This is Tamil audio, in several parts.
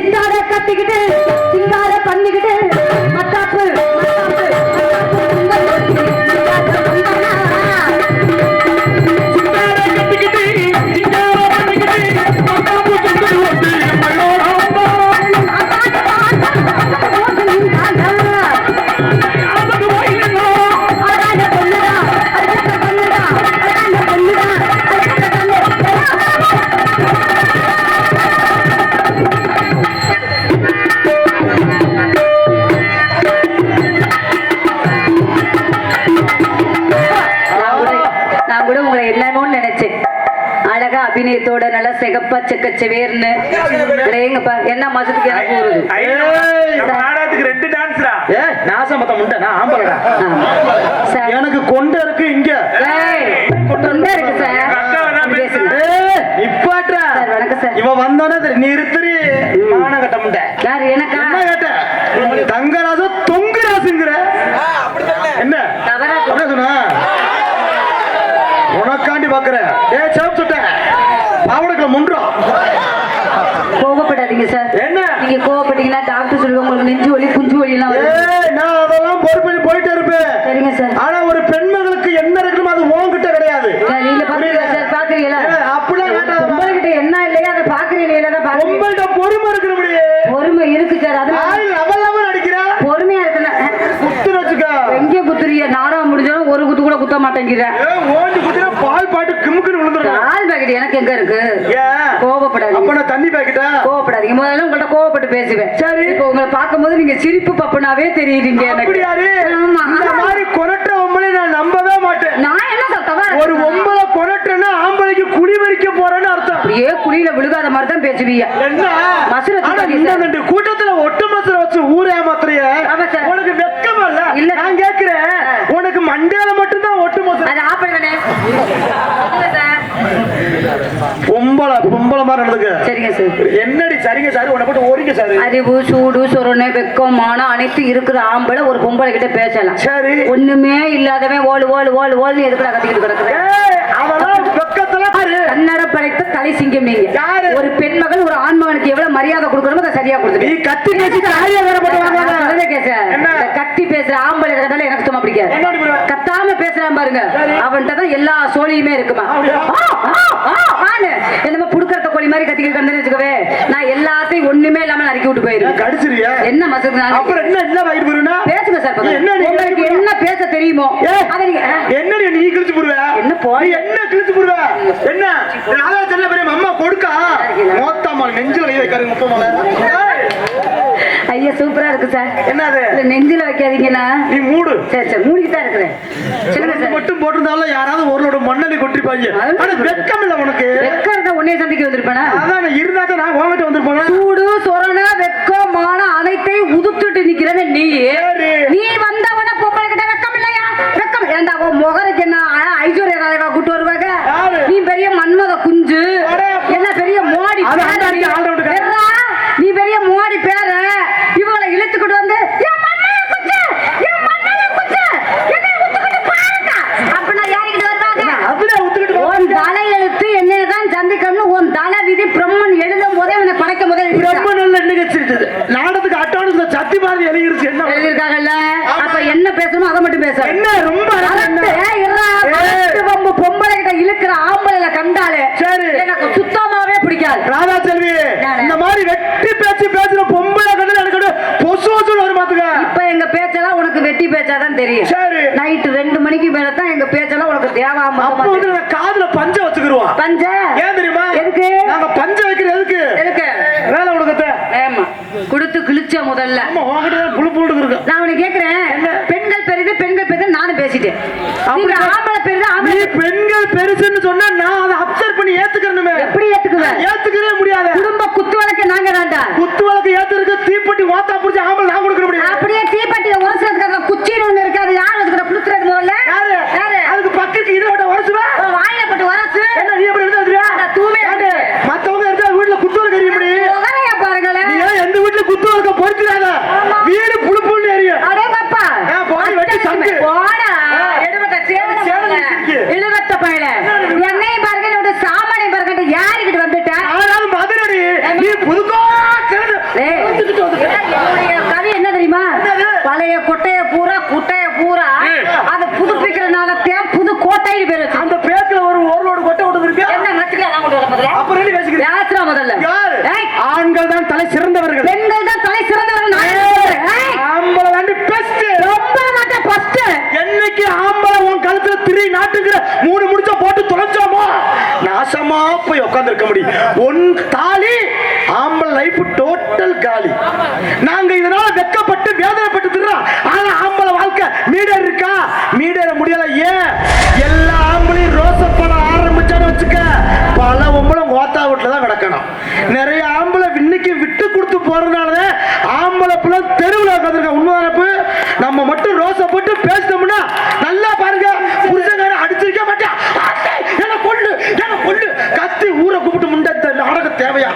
சிங்கார கட்டிக்கிட்டு சிங்கார பண்ணிக்கிட்டு சிகப்பா செக்கச்சவேர்னு. எங்கப்பா என்ன மாசத்துக்கு எனக்கு நாடகத்துக்கு ரெண்டு டான்ஸ்ரா ஏ நாசமத்த முண்டை நான் ஆம்பளடா. சார் எனக்கு கொண்ட இருக்கு இங்க. ஏய், தொண்டை இருக்கு சார் இப்படி பேசுங்க. ஏய், நிப்பாட்றா சார், வணக்கம் சார். இவ வந்தோடனே நிறுத்துறி மான கட்ட முண்டை யார் எனக்கா என்ன கேட்ட தங்கராசு தொங்குராசுங்கிற என்ன தவறா அப்படியே சொன்ன உனக்காண்டி பாக்குறேன் ஏ சேப் சுட்ட பாவடக்குள்ள முன்றோம் கோவப்படாதீங்க சார் என்ன நீங்க கோவப்பட்டீங்கன்னா டாக்டர் சொல்லுவாங்க உங்களுக்கு நெஞ்சு வலி குஞ்சு வலி எல்லாம் வரும் ஏய் நான் அதெல்லாம் பொறுப்பு பண்ணி போயிட்டே இருப்பேன் சரிங்க சார் ஆனா ஒரு பெண்மகளுக்கு என்ன இருக்குமோ அது உன்கிட்ட கிடையாது சார் நீங்க பாக்குறீங்களா சார் பாக்குறீங்களா ஏய், அப்படிலாம் கேட்டாத உங்ககிட்ட என்ன இல்லையா அதை பாக்குறீங்களா தான் பாக்குறீங்க உங்கள்ட்ட பொறுமை இருக்கிற முடியே பொறுமை இருக்கு சார் அது ஆள் லவல் லவல் அடிக்கிறா பொறுமையா இருக்குல்ல குத்து வச்சுக்க எங்க குத்துறீங்க நாடகம் முடிஞ்சாலும் ஒரு குத்து கூட குத்த மாட்டேங்கிற ஏ ஓஞ்சி குத்துற பால் பாட்டு கிமுக்குன்னு விழுந்துரும் ஆள் பாக்கெட் எனக்கு எங்க இருக்கு ஏன் கோவப்படாதீங்க அப்ப நான் தண்ணி பாக்கிட்டா கோவப்படாதீங்க முதல்ல உங்கள்ட்ட கோவப்பட்டு பேசுவேன் சரி. இப்போ உங்களை பார்க்கும்போது நீங்க சிரிப்பு பப்புனாவே தெரியுறீங்க எனக்கு. அப்படியாரு. ஆமா. இந்த மாதிரி கொரட்ட ஒம்பளை நான் நம்பவே மாட்டேன். நான் என்ன தவறா ஒரு ஒம்பளை கொரட்டன்னா ஆம்பளைக்கு குழி வரிக்க போறேன்னு அர்த்தம். அப்படியே குழியில விழுகாத மாதிரி தான் பேசுவீங்க. என்ன? மசுரை ஆனா தூக்காதீங்க இந்த சார். ரெண்டு கூட்டத்துல ஒட்டு மசுரை வச்சு ஊரே மாத்திரைய ஆமா சார். உனக்கு வெக்கமா இல்ல? இல்ல. நான் கேக்குறேன். உனக்கு மண்டையில மட்டும்தான் ஒட்டு மசுரை. அது ஆப் பண்ணுங்கண்ணே இல்ல சார். பொம்பளை பொம்பளை மாதிரி நடந்துக்க சரிங்க சார் என்னடி சரிங்க சார் உன்னை போட்டு சார் அறிவு சூடு சொரணை வெக்கம் மானம் அனைத்து இருக்கிற ஆம்பளை ஒரு பொம்பளை கிட்ட பேசலாம் சரி ஒண்ணுமே இல்லாதவன் ஓடு ஓடு ஓடு ஓடுன்னு எதுக்குடா கத்திக்கிட்டு கிடக்குற ஏய், அவெல்லாம் வெக்கத்துல பாரு கண்ணற படைத்த தலை சிங்கம் நீங்க? ஒரு பெண்மகள் ஒரு ஆண்மகனுக்கு எவ்வளவு மரியாதை கொடுக்கணுமோ அதை சரியா நீ கொடுத்துருக்கீங்க கத்தி பேசிட்டு ஆரியா வேற போட்டு கத்தி பேசுற ஆம்பளை இருக்கிறதால எனக்கு சும்மா பிடிக்காது? கத்தாம பேசுறான் பாருங்க அவன்கிட்ட தான் எல்லா சோழியுமே இருக்குமா மாதிரி கத்திக்கிட்டு கண்டேன்னு வச்சுக்கவே நான் எல்லாத்தையும் ஒண்ணுமே இல்லாம நறுக்கி விட்டு போயிருவேன். கடிச்சிருவியா என்ன மசக்கு அப்புறம் என்ன என்ன வாங்கிட்டு பேசுங்க சார். என்ன உங்களுக்கு என்ன பேச தெரியுமோ என்ன நீ கிழிச்சு போடுவ? என்ன போய்? என்ன கிழிச்சு போடுவ? என்ன? ராதா தெரியல பெரிய அம்மா கொடுக்கா? மொத்தமா நெஞ்சில கை வைக்காரு முப்பமால ஐயா சூப்பரா இருக்கு சார். என்னது இல்ல நெஞ்சில வைக்காதீங்கண்ணா நீ மூடு. சரி சரி மூடிட்டு தான் இருக்கிறேன். சொல்லுங்க சார். மட்டும் போட்டிருந்தாலும் யாராவது ஒருளோட மண்ணலி கொட்டிருப்பாங்க. ஆனா வெக்கம் இல்ல உனக்கு. வெக்கறத உன்னைய சந்திக்க வந்திருப்பேனா? அதான் நான் உங்ககிட்ட வந்திருப்பேன்? சூடு சொரண வெக்கம் மான அனைத்தையும் உதுத்துட்டு நிக்கிறவன் நீ. நீ வந்தவன பொம்பளை கிட்ட வெக்கம் இல்லையா வெக்கம் ஏண்டா உன் முகருக்கு என்ன அ- ஐஸ்வர்யா ராயவா கூட்டு வருவாங்க யாரு? நீ பெரிய மன்மத குஞ்சு அட. என்ன பெரிய மோடி அது பேர அந்த நீ. ஆள் ரவுண்டு காரு. எர்ரா, நீ பெரிய மோடி பேர இவங்களை இழுத்துக்கிட்டு வந்து என் மன்னன குஞ்சு என் மன்னன குஞ்சு என்னை உத்துக்கிட்டு பாருங்க அப்படின்னா யாருக்கிட்ட வருவாங்க அப்படியே ஒத்துக்கிட்டு போ. உன் தலை எழுத்து என்னதான் சந்திக்கணும்னு உன் தலை விதி பிரம்மன் எழுதும் போதே அவனை படைக்கும் போதே எழுதிட்டான். ரொம்ப நல்ல நிகழ்ச்சி இது. நாடகத்துக்கு சத்தி மாதிரி எழுதிருச்சு. என்ன எழுதியிருக்காங்கல்ல? அப்ப என்ன பேசணுமோ அதை மட்டும் பேச. என்ன? ரொம்ப. பொம்பு பொம்பளை கிட்ட இழுக்கிற ஆம்பளை கண்டாலே சரி. எனக்கு சுத்தமாவே பிடிக்காது. ராதா செல்வி இந்த மாதிரி வெட்டி பேச்சு பேசுற பொம்பளை கண்டு எனக்கு பொசு பொசுன்னு வரும் பாத்துக்க. இப்ப எங்க பேச்செல்லாம் உனக்கு வெட்டி பேச்சாதான் தெரியும். சரி. நைட்டு ரெண்டு மணிக்கு மேல தான் எங்க பேச்செல்லாம் உனக்கு தேவாம அப்ப வந்து காதுல பஞ்ச வச்சுக்கிருவோம் பஞ்ச? ஏன் தெரியுமா? எதுக்கு? நாங்க பஞ்ச வைக்கிறது எதுக்கு? எதுக்கு? வேலை உனக்கு ஏமா கொடுத்து கிழிச்ச முதல்ல ஆமா உங்ககிட்ட தான் புழு புழு இருக்கு நான் உனக்கு கேக்குறேன் பெண்கள் பெரிது பெண்கள் பெரிது நானும் பேசிட்டேன் அப்படி நீங்க பே- ஆம்பளை பெரிது நீ பெண்கள் பெருசுன்னு சொன்னா நான் அதை அப்சர்வ் பண்ணி ஏத்துக்கணுமே. எப்படி ஏத்துக்குவேன் ஏத்துக்கவே முடியாது. குடும்ப குத்து வழக்கு நாங்க குத்து வழக்கு ஏத்துருக்கு தீப்பெட்டி ஓத்தா புடிச்சு ஆம்பளை நான் கொடுக்க முடியும் அப்படியே தீப்பெட்டியை உரசுறதுக்கு அந்த குச்சின்னு ஒண்ணு இருக்கு அது யார் அதுக்கு குளுத்துறது முதல்ல யாரு யாரு அதுக்கு பக்கத்துக்கு இதை விட உரசுவா உன் வாயில போட்டு உரசு என்ன நீ எப்படி எடுத்து வச்சிருக்கியா? நான் தூய்மையா ஏண்டே, வச்சிருக்கேன். மத்தவங்க எடுத்தா வீட்டுல குத்து வழக்கு எரிய முடியும் முகரைய பாருங்களேன் நீ ஏன் எந்த வீட்டுல குத்து வழக்க பொறுத்துடாத ஆமா. வீடு புழு புழுன்னு எரியும் அடே பாப்பா ஆ, போடி, வெட்டி சங்கு. போடா ஆ. எடுபட்ட சேவல சேவல பயல. சிரிக்கு. இழுவத்த பயல என்னையும் பாருங்க என்னோட சாமானியம் பாருங்க யாருக்கிட்ட வந்துட்ட ஆனாலும் மதுரடி நீ புதுக்கோ பழைய கொட்டைய பூரா குட்டைய பூரா. அதை புதுப்பிக்கிறனால தேன் புது கோட்டைன்னு பேர் வச்சு அந்த பேக்குல ஒரு ஒரு லோடு கொட்டை விட்டு இருக்கு என்ன நச்சுக்கலாம் நான் கொண்டு வர முதல்ல? அப்புறம் என்ன பேசிக்கிறீங்க? யாத்திரா முதல்ல? ஆண்கள் தான் தலை சிறந்தவர்கள். பெண்கள் தான் தலை சிறந்தவர்கள் ஆம்பளை தாண்டி பெஸ்ட் ரொம்ப மாட்டேன் ஃபர்ஸ்ட் என்னைக்கு ஆம்பளை உன் கழுத்துல திரி நாட்டுங்கிற மூணு முடிச்ச போட்டு தொலைச்சோமோ நாசமா போய் உட்கார்ந்து இருக்க முடியும். உன் தாலி ஆம்பளை லைஃப் டோட்டல் காலி நாங்க இதனால வெக்கப்பட்டு வேதனைப்பட்டு திர்றோம் ஆனா ஆம்பளை வாழ்க்கை மீடர் இருக்கா? மீடர் முடியல. ஏன்? எல்லா ஆம்பளையும் ரோசப்படம் ஆரம்பிச்சான்னு வச்சுக்க. பல உம்பளும் ஓத்தா வீட்டுல தான் கிடக்கணும். நிறைய ஆம்பளை இன்னைக்கு விட்டு கொடுத்து போறதுனால ஆம்பளை பிள்ளை தெருவில் உட்காந்துருக்க உண்மைதானப்பு நம்ம மட்டும் ரோசை போட்டு பேசினோம்னா நல்லா பாருங்க. புருஷங்கார அடிச்சிருக்க மாட்டேன். என்ன கொண்டு என்ன கொண்டு கத்தி ஊரை கூப்பிட்டு முண்டை அடக்க தேவையா?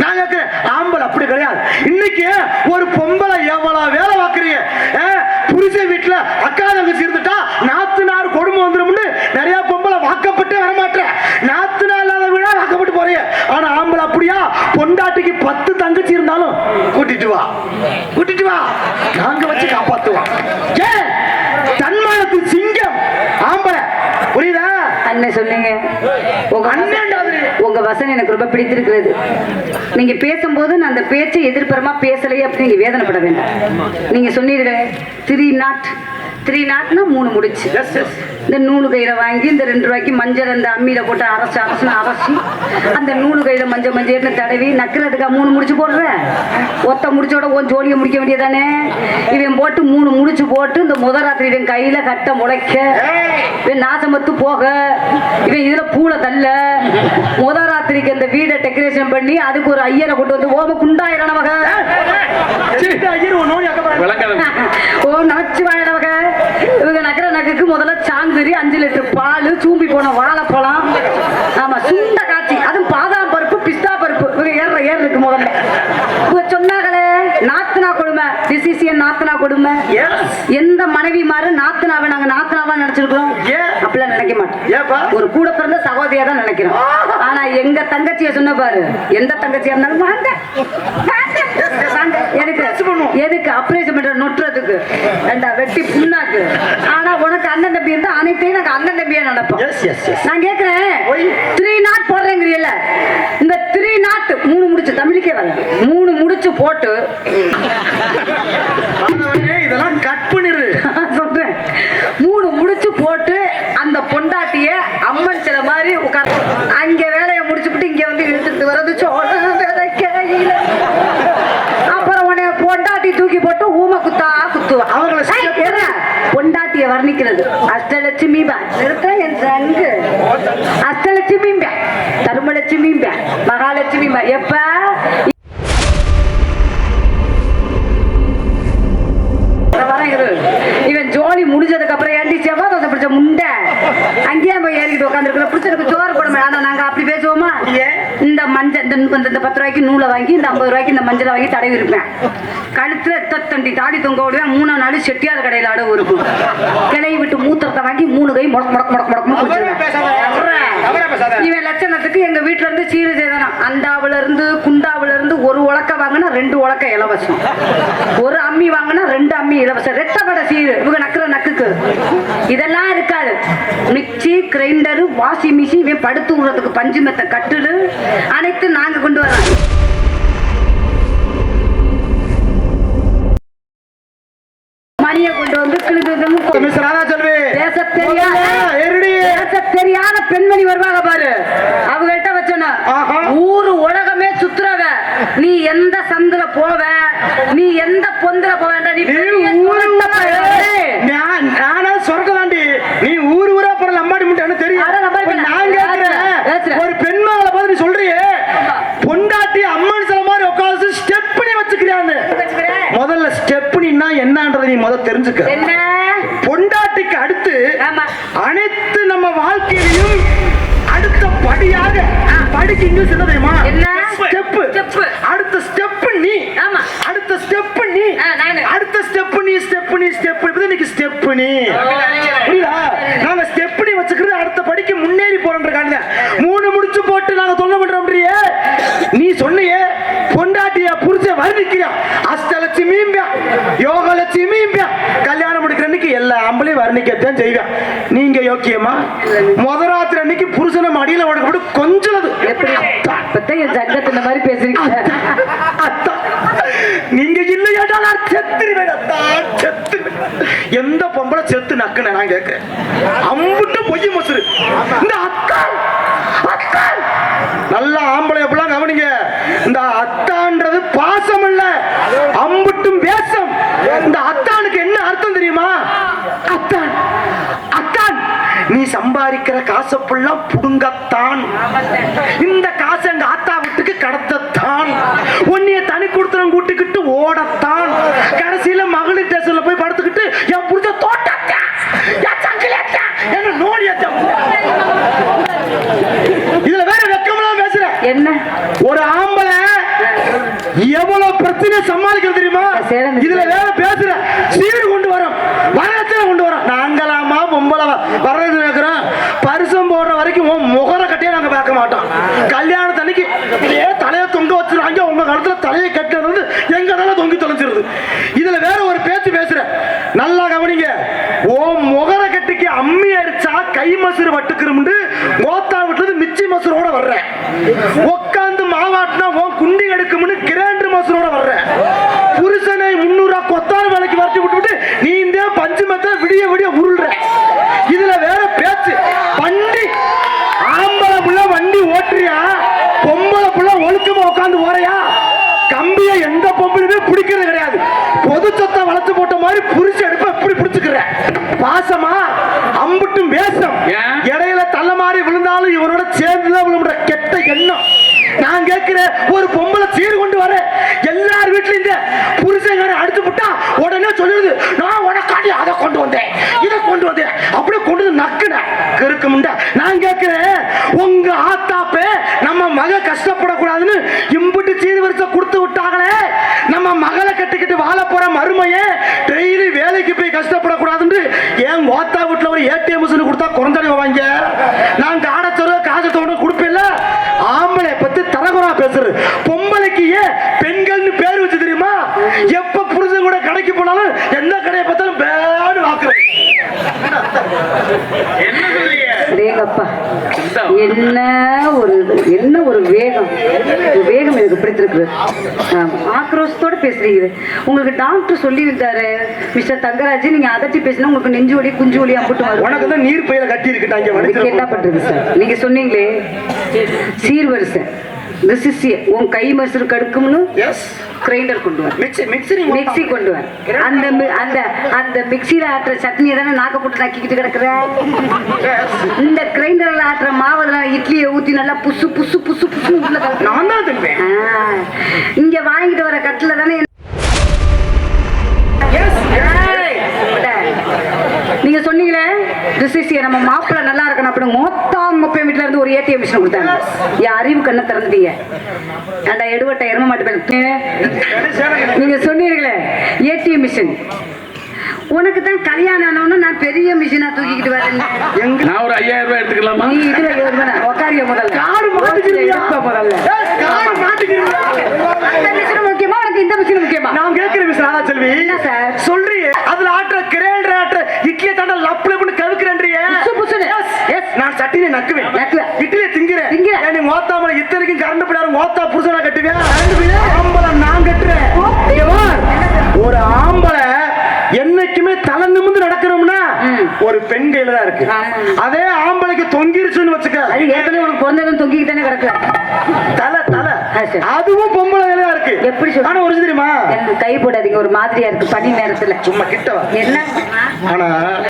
நான் கேட்கிறேன் ஆம்பளை அப்படி கிடையாது இன்னைக்கு ஒரு பொம்பளை எவ்வளவு வேலை பார்க்குறீங்க புருஷன் வீட்டுல அக்கா தங்கச்சி இருந்துட்டா நாத்து நாறு கொடுமை வந்துரும்னு நிறைய பொம்பளை வாக்கப்பட்டே வரமாட்டேன் நாத்து நாள் இல்லாத விழா வாக்கப்பட்டு போறீங்க ஆனா ஆம்பளை அப்படியா பொண்டாட்டிக்கு பத்து தங்கச்சி இருந்தாலும் கூட்டிட்டு வா கூட்டிட்டு வா. நாங்க வச்சு காப்பாத்துவோம் ஏன் தன்மானத்தின் சிங்கம். ஆம்பளை. புரியுதா? அண்ணன் சொன்னீங்க உங்க அண்ணன்டாவது. உங்க வசனம் எனக்கு ரொம்ப பிடித்திருக்கிறது. நீங்க பேசும்போது நான் அந்த பேச்சை எதிர்ப்புறமா பேசலையே அப்படி நீங்க வேதனைப்பட வேண்டாம். நீங்க சொன்னீர்களே த்ரீ நாட் த்ரீ நாட்னா மூணு முடிச்சு. இந்த நூலு கையில வாங்கி இந்த ரெண்டு ரூபாய்க்கு மஞ்சள் அந்த அம்மியில போட்டு அரைச்சு அரைச்சு அரைச்சி அந்த நூலு கையில மஞ்சள் மஞ்சள்னு தடவி நக்கிறதுக்கா மூணு முடிச்சு போடுற? ஒத்த முடிச்சோட உன் ஜோலியை முடிக்க வேண்டியதானே? இவன் போட்டு மூணு முடிச்சு போட்டு இந்த முத ராத்திரி இவன் கையில கட்ட முளைக்க. இவன் நாசமத்து போக. இவன் இதுல பூளை தள்ள. முத ராத்திரிக்கு அந்த வீடை டெக்கரேஷன் பண்ணி அதுக்கு ஒரு ஐயரை கொண்டு வந்து ஓம குண்டாயிரம் நமக சித்த ஐயர் உன் நோனி இவங்க நக்கிற நக்குக்கு முதல்ல சாங்குரி அஞ்சு லிட்டர் பால் சூம்பி போன வாழைப்பழம் ஆமா சுண்ட காய்ச்சி அதுவும் பாதாம் பருப்பு பிஸ்தா பருப்பு இவங்க ஏறுற ஏறு இருக்கு முதல்ல இவங்க சொன்னாங்களே நாத்தனா கொடுமை என் நாத்தனா கொடுமை? எந்த மனைவி மாறு நாத்தனாவை நாங்க நாத்தனாவா நினைச்சிருக்கிறோம்? அப்படிலாம் நினைக்க மாட்டோம். ஒரு கூட பிறந்த சகோதரியா தான் நினைக்கிறோம் ஆனா எங்க தங்கச்சிய சொன்ன பாரு. எந்த தங்கச்சியா இருந்தாலும் வாங்க. எதுக்கு? ஆபரேஷன் பண்ற நொட்டுறதுக்கு. வெட்டி புண்ணாக்கு. ஆனா உனக்கு அண்ணன் தம்பி இருந்தா அனைத்தையும் நாங்க அண்ணன் தம்பியா நினைப்போம். நான் கேக்குறேன். த்ரீ நாட் போடுறேங்கிறீல்ல மூணு முடிச்சு தமிழுக்கே வரல மூணு முடிச்சு போட்டு ஆனவனே, இதெல்லாம் கட் பண்ணிரு சொல்றேன் மூணு முடிச்சு போட்டு அந்த பொண்டாட்டிய அம்மன் சில மாதிரி உட்கார் அங்க வேலையை முடிச்சுப்புட்டு இங்க வந்து இழுத்துட்டு வர்றது சோழ விதைக்கையில. அப்புறம் உன்னை பொண்டாட்டி தூக்கி போட்டு ஊமை குத்தா குத்துவா அவங்கள ஏய், இரு. பொண்டாட்டிய வர்ணிக்கிறது. அஷ்டலட்சுமி நிறுத்த என் சங்கு. அஷ்டலட்சுமி தருமலட்சுமி மகாலட்சுமி எப்ப? இவன் ஜோலி முடிஞ்சதுக்கு அப்புறம் ஏண்டிச்சு பிடிச்ச முண்டை. அங்கேயே போய் ஏறிக்கிட்டு உட்காந்துருக்கிற பிடிச்சதுக்கு சோறு போடுமே. ஆனா நாங்க அப்படி பேசுவோமா? இந்த மஞ்சள் இந்த பத்து ரூபாய்க்கு நூலை வாங்கி இந்த ஐம்பது ரூபாய்க்கு இந்த மஞ்சளை வாங்கி தடவி இருப்பேன். கழுத்துல தண்டி தாடி தொங்க விடுவேன். மூணாம் நாள் செட்டியார் கடையில அடவு இருக்கும். கிளையை விட்டு மூத்திரத்தை வாங்கி மூணு கை முடக்கு முடக்கு முடக்கு. குடிச்சிருவேன் பேசாத. இவன் லட்சணத்துக்கு எங்க வீட்ல இருந்து சீரு சேதனம். அண்டாவுல இருந்து குண்டாவுல இருந்து ஒரு உலக்க வாங்கினா ரெண்டு உலக்க இலவசம். ஒரு அம்மி வாங்கினா ரெண்டு அம்மி இலவசம். ரெட்டப்பட சீரு. இவங்க நக்குற இதெல்லாம் இருக்காது. மிக்சி கிரைண்டர் வாஷிங் மிஷின் இவன் படுத்து விடுறதுக்கு பஞ்சு மெத்த கட்டுலு அனைத்து நாங்க கொண்டு வரோம் மணியை கொண்டு வந்து தெரியாத பெண்மணி வருவாங்க பாரு. அவங்கள்ட்ட வச்சன. ஊரு உலகமே சுத்துறவ. நீ எந்த சந்துல போவ? நீ எந்த பொந்துல போவேண்ட நான் சொர்க்கதாண்டி நீ ஊர் ஊரா போற லம்பாடி முட்டை தெரியும். நான் பேசுறேன். ஒரு பெண்மகளை பார்த்து நீ சொல்றியே பொண்டாட்டி அம்மன் சில மாதிரி உட்காந்து ஸ்டெப் பண்ணி வச்சுக்கிறான்னு வச்சுக்கிறேன். முதல்ல ஸ்டெப்னின்னா என்னன்றதை நீ முதல்ல தெரிஞ்சுக்க பொண்டாட்டிக்கு அடுத்து. அனைத்து நம்ம வாழ்க்கையிலையும் அடுத்த படியாக படிக்கு இன்னும் என்ன தெரியுமா என்ன? ஸ்டெப். அடுத்த ஸ்டெப் நீ. அடுத்த ஸ்டெப் நீ. அடுத்த ஸ்டெப் நீ ஸ்டெப் நீ ஸ்டெப் இப்பதான் இன்னைக்கு ஸ்டெப் நீ. புரியுதா? நாங்க ஸ்டெப் நீ வச்சுக்கிறது அடுத்த படிக்கு முன்னேறி போறோம்ன்றக்காண்டி மூணு முடிச்சு போட்டு நாங்க தொல்லை பண்றோம் நீ சொன்னியே பொண்டாட்டிய புரிச்ச வரி வர்ணிக்கிறான் அஷ்டலட்சுமிம்பியா யோகலட்சுமிம்பியா கல்யாணம் முடிக்கிற அன்னைக்கு எல்லா ஆம்பளையும் வர்ணிக்கத்தான் செய்வேன். நீங்க யோக்கியமா? முத ராத்திரி அன்னைக்கு புருஷனை மடியில உடக்கப்பட்டு சங்கத்து இந்த மாதிரி பேசுறீங்க. நீங்க இல்லையாடா நான் செத்துருவேன் செத்துருவேன். எந்த பொம்பளை செத்து நக்குன நான் கேட்கிறேன்? அம்புட்டு பொய் மசுரு. இந்த அத்தான் அத்தான் நல்ல ஆம்பளை எப்படிலாம் கவனிங்க. இந்த அத்தான்றது பாசம் இல்ல அம்புட்டும் வேஷம். இந்த அத்தானுக்கு என்ன அர்த்தம் தெரியுமா? அத்தான் அத்தான். நீ சம்பாதிக்கிற காசை ஃபுல்லா புடுங்கத்தான். இந்த காசை எங்க அத்தா கடத்தத்தான். உன்னைய தனி கொடுத்துறவங்க கூட்டிக்கிட்டு ஓடத்தான். கடைசியில மகளிர் ஸ்டேஷன்ல போய் படுத்துக்கிட்டு என் என் சங்கிலியத்தான் என்ன நோடியத்தான் இதுல வேற வெக்கமெல்லாம் பேசுற. என்ன? ஒரு ஆம்பளை எவ்வளவு பிரச்சனை சமாளிக்கிறது தெரியுமா? இதுல வேற பேசுற சீர் கொண்டு வரோம் வரதட்சணை கொண்டு வரோம் நாங்களாமா பொம்பளை வரது கேட்கிறோம் பரிசம் போடுற வரைக்கும் உன் முகர கட்டியே நாங்க பார்க்க மாட்டோம் கல்யாணத்தன்னைக்கு தலையை தொங்க வச்சிருவாங்க. உங்க காலத்துல தலையை கட்டுறது வந்து எங்க தொங்கி தொலைச்சிருது இதுல வேற ஒரு பேச்சு பேசுற நல்லா கவனிங்க. ஓ முகர கட்டிக்கு அம்மி அடிச்சா கை மசுறு வட்டுக்கிறோம்னு கோத்தா விட்டுறது மிச்சி மசுரோட வர்றேன் உட்காந்து மாவாட்டினா உன் குண்டி எடுக்கும்னு கிரைண்டர் மசுரோட வர்றேன் புருஷனை முன்னூறா கொத்தான வேலைக்கு வரட்டி விட்டுவிட்டு நீ இந்த பஞ்சு மெத்த விடிய விடிய உருள்ற இதுல வேற பேச்சு வண்டி ஆம்பளை புள்ள வண்டி ஓட்டுறியா பொம்பளை புள்ள ஒழுக்கமா உட்காந்து ஓறையா கம்பிய எந்த பொம்பளையுமே பிடிக்கிறது கிடையாது பொது சொத்தை வளர்த்து போட்ட மாதிரி புரிச்சு எடுப்ப எப்படி பிடிச்சுக்கிற. பாசமா அம்புட்டும் வேஷம்? இடையில தள்ள மாதிரி விழுந்தாலும் இவனோட சேர்ந்துதான் விழும்புற கெட்ட எண்ணம். நான் கேட்கிறேன் ஒரு பொம்பளை சீர் கொண்டு வர எல்லார் வீட்லயும் இந்த புருஷங்கார அடிச்சு விட்டா உடனே சொல்லுது நான் உனக்காண்டி அதை கொண்டு வந்தேன் இதை கொண்டு வந்தேன். அப்படியே கொண்டு வந்து நக்குன. கிறுக்கு முண்டா. நான் கேட்கிறேன் உங்க ஆத்தாப்பே நம்ம மக கஷ்டப்படக்கூடாதுன்னு இம்புட்டு சீர் வரிசை கொடுத்து விட்டாங்களே நம்ம மகளை கட்டிக்கிட்டு வாழ போற மருமையே டெய்லி வேலைக்கு போய் கஷ்டப்படக்கூடாதுன்னு ஏன் ஓத்தா வீட்டுல ஒரு ஏடிஎம் மிஷின் கொடுத்தா குறைஞ்சடி வாங்க. நான் காடத்தோட காசு தோணும் கொடுப்பேன்ல. ஆம்பளை பத்தி தரகுறா பேசுறது. பொம்பளைக்கு ஏன் பெண்கள்னு பேர் வச்சு தெரியுமா? எப்ப புருஷன் கூட கடைக்கு போனாலும் எந்த கடையை பார்த்தாலும் பேடு வாக்குற என்ன ஒரு என்ன ஒரு வேகம்? இந்த வேகம் எனக்கு பிடித்திருக்கு ஆமா, ஆக்ரோஷத்தோட பேசுறீங்க. உங்களுக்கு டாக்டர் சொல்லியிருந்தாரு மிஸ்டர் தங்கராஜ் நீங்க அதட்டி பேசினா உங்களுக்கு நெஞ்சு வலி குஞ்சு வலி அம்பிட்டு வரும். உனக்கு தான் நீர் பையில கட்டி அதுக்கு என்ன பண்றது சார் நீங்க சொன்னீங்களே சீர்வரிசை. சிசிய உன் கை மசூர் கடுக்கும்னு? எஸ் கிரைண்டர் கொண்டு வர மிக்ஸி மிக்ஸி மிக்ஸி கொண்டு வர அந்த அந்த அந்த மிக்ஸில ஆட்டுற சட்னியை தானே நாக்க போட்டு நக்கிக்கிட்டு கிடக்குற? இந்த கிரைண்டர்ல ஆட்டுற மாவுல இட்லியை ஊத்தி நல்லா புசு புசு புசு புசு உள்ள. நான் தான் ஆ, இங்க வாங்கிட்டு வர கட்டில தானே நீங்க சொன்னீங்களே ரிசிசிய நம்ம மாப்பிள்ள நல்லா இருக்கணும் அப்படின்னு மொத்தம் முப்பை வீட்டுல ஒரு ஏடிஎம் மிஷின் கொடுத்தாங்க. என் அறிவு கண்ணை திறந்துட்டீங்க. அந்த எடுவட்ட எரும மாட்டு நீங்க சொன்னீங்களே ஏடிஎம் மிஷின் உனக்கு தான் கல்யாணம் ஆனவனு நான் பெரிய மிஷினா தூக்கிக்கிட்டு வரேன். எங்க? நான் ஒரு ஐயாயிரம் ரூபாய் எடுத்துக்கலாமா? நீ இதுல ஏறுவன உக்காரிய முதல்ல. காடு மாட்டுக்கிறீங்களா? எடுப்ப முதல்ல? காடு? அந்த மிஷின் முக்கியமா உனக்கு இந்த மிஷின் முக்கியமா? நான் கேட்கிறேன் மிஸ் ராதா செல்வி? என்ன சார்? சொல்றியே அதுல ஆட்டுற கிரேண்டர் ஆட்டுற இட்லியை தாண்ட லப் லப்னு கவுக்குறேன்றியே புசு புசுன்னு. சட்டினை நக்குவேன் நக்குவ. இட்லியை திங்கிறேன் திங்கிற. ஏன் நீ ஓத்தாமல இத்தனைக்கும் கரண்ட் பிடாரு ஓத்தா புருஷனா கட்டுவேன் ஆம்பளை நான் கட்டுறேன். ஒரு ஆம்பளை என்னைக்குமே தலை நிமிந்து நடக்கிறோம்னா. ஒரு பெண் கையில தான் இருக்கு. அதே ஆம்பளைக்கு தொங்கிருச்சுன்னு வச்சுக்க. ஏற்கனவே உனக்கு பிறந்ததும் தொங்கிக்கிட்டு தானே கிடக்கு தலை தலை. அதுவும் பொம்பளை கையில தான் இருக்கு. எப்படி? ஆனா ஒரு விஷயம் தெரியுமா? எனக்கு கை போடாதீங்க ஒரு மாதிரியா இருக்கு பனி நேரத்துல. சும்மா கிட்ட என்ன? ஆனா